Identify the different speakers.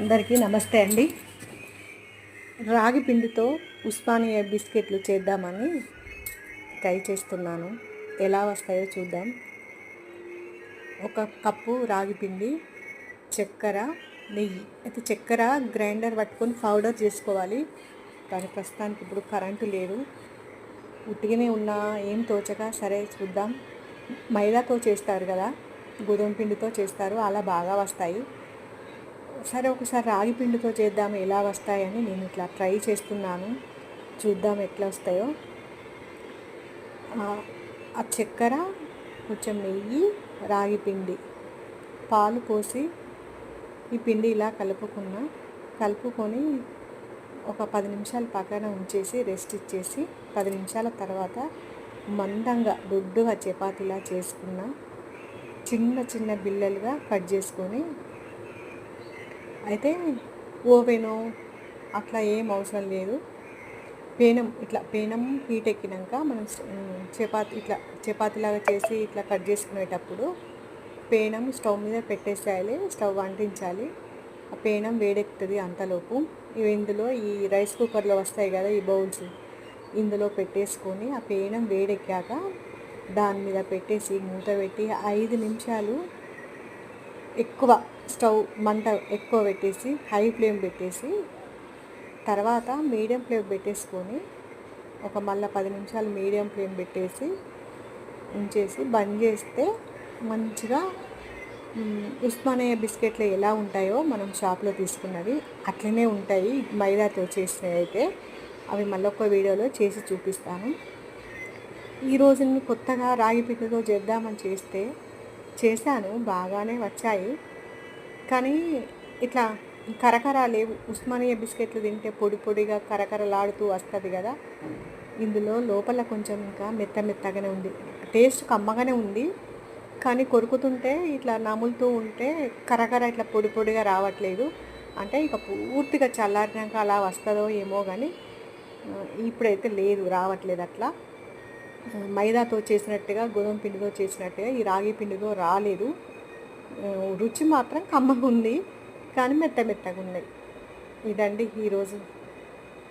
Speaker 1: అందరికీ నమస్తే అండి. రాగి పిండితో ఉస్మానియా బిస్కెట్లు చేద్దామని ట్రై చేస్తున్నాను. ఎలా వస్తాయో చూద్దాం. ఒక కప్పు రాగి పిండి చక్కెర నెయ్యి. అయితే చక్కెర గ్రైండర్ పట్టుకొని పౌడర్ చేసుకోవాలి. కానీ ప్రస్తుతానికి ఇప్పుడు కరెంటు లేదు. ఉట్టిగానే ఉన్నా ఏం తోచక సరే చూద్దాం. మైదాతో చేస్తారు కదా గోధుమ పిండితో చేస్తారు అలా బాగా వస్తాయి. సరే ఒకసారి రాగి పిండితో చేద్దాం ఎలా వస్తాయని నేను ఇట్లా ట్రై చేస్తున్నాను. చూద్దాం ఎట్లా వస్తాయో. ఆ, చక్కెర కొంచెం నెయ్యి రాగి పిండి పాలు పోసి ఈ పిండి ఇలా కలుపుకున్న కలుపుకొని ఒక పది నిమిషాలు పక్కన ఉంచేసి రెస్ట్ ఇచ్చేసి పది నిమిషాల తర్వాత మందంగా దొడ్డుగా చపాతీలా చేసుకున్న చిన్న చిన్న బిల్లలుగా కట్ చేసుకొని అయితే ఓవెను అట్లా ఏం అవసరం లేదు. పేనం ఇట్లా పేనం హీట్ ఎక్కినాక మనం చపాతి ఇట్లా చపాతీలాగా చేసి ఇట్లా కట్ చేసుకునేటప్పుడు పేనం స్టవ్ మీద పెట్టేసేయాలి స్టవ్ అంటించాలి. ఆ పేనం వేడెక్కుతుంది అంతలోపు. ఇవి ఇందులో ఈ రైస్ కుక్కర్లో వస్తాయి కదా ఈ బౌల్స్ ఇందులో పెట్టేసుకొని ఆ పేనం వేడెక్కాక దాని మీద పెట్టేసి మూత పెట్టి ఐదు నిమిషాలు ఎక్కువ స్టవ్ మంట ఎక్కువ పెట్టేసి హై ఫ్లేమ్ పెట్టేసి తర్వాత మీడియం ఫ్లేమ్ పెట్టేసుకొని ఒక మళ్ళీ పది నిమిషాలు మీడియం ఫ్లేమ్ పెట్టేసి ఉంచేసి బంద్ చేస్తే మంచిగా మ్, ఉస్మానియా బిస్కెట్లు ఎలా ఉంటాయో మనం షాప్లో తీసుకున్నవి అట్లనే ఉంటాయి. మైదాతో చేసినవి అయితే అవి మళ్ళొక వీడియోలో చేసి చూపిస్తాను. ఈరోజు నేను కొత్తగా రాగి పిండితో చేద్దామని చేస్తే చేశాను బాగానే వచ్చాయి. కానీ ఇట్లా కరకర లేవు. ఉస్మానియా బిస్కెట్లు తింటే పొడి పొడిగా కరకరలాడుతూ వస్తుంది కదా. ఇందులో లోపల కొంచెం ఇంకా మెత్త మెత్తగానే ఉంది. టేస్ట్ కమ్మగానే ఉంది. కానీ కొరుకుతుంటే ఇట్లా నములుతూ ఉంటే కరకర ఇట్లా పొడి పొడిగా రావట్లేదు. అంటే ఇక పూర్తిగా చల్లారినాక అలా వస్తుందో ఏమో కానీ ఇప్పుడైతే లేదు రావట్లేదు అట్లా. మైదాతో చేసినట్టుగా గోధుమ పిండితో చేసినట్టుగా ఈ రాగి పిండితో రాలేదు. రుచి మాత్రం కమ్మగా ఉంది కానీ మెత్త మెత్తగా ఉన్నాయి. ఇదండి ఈరోజు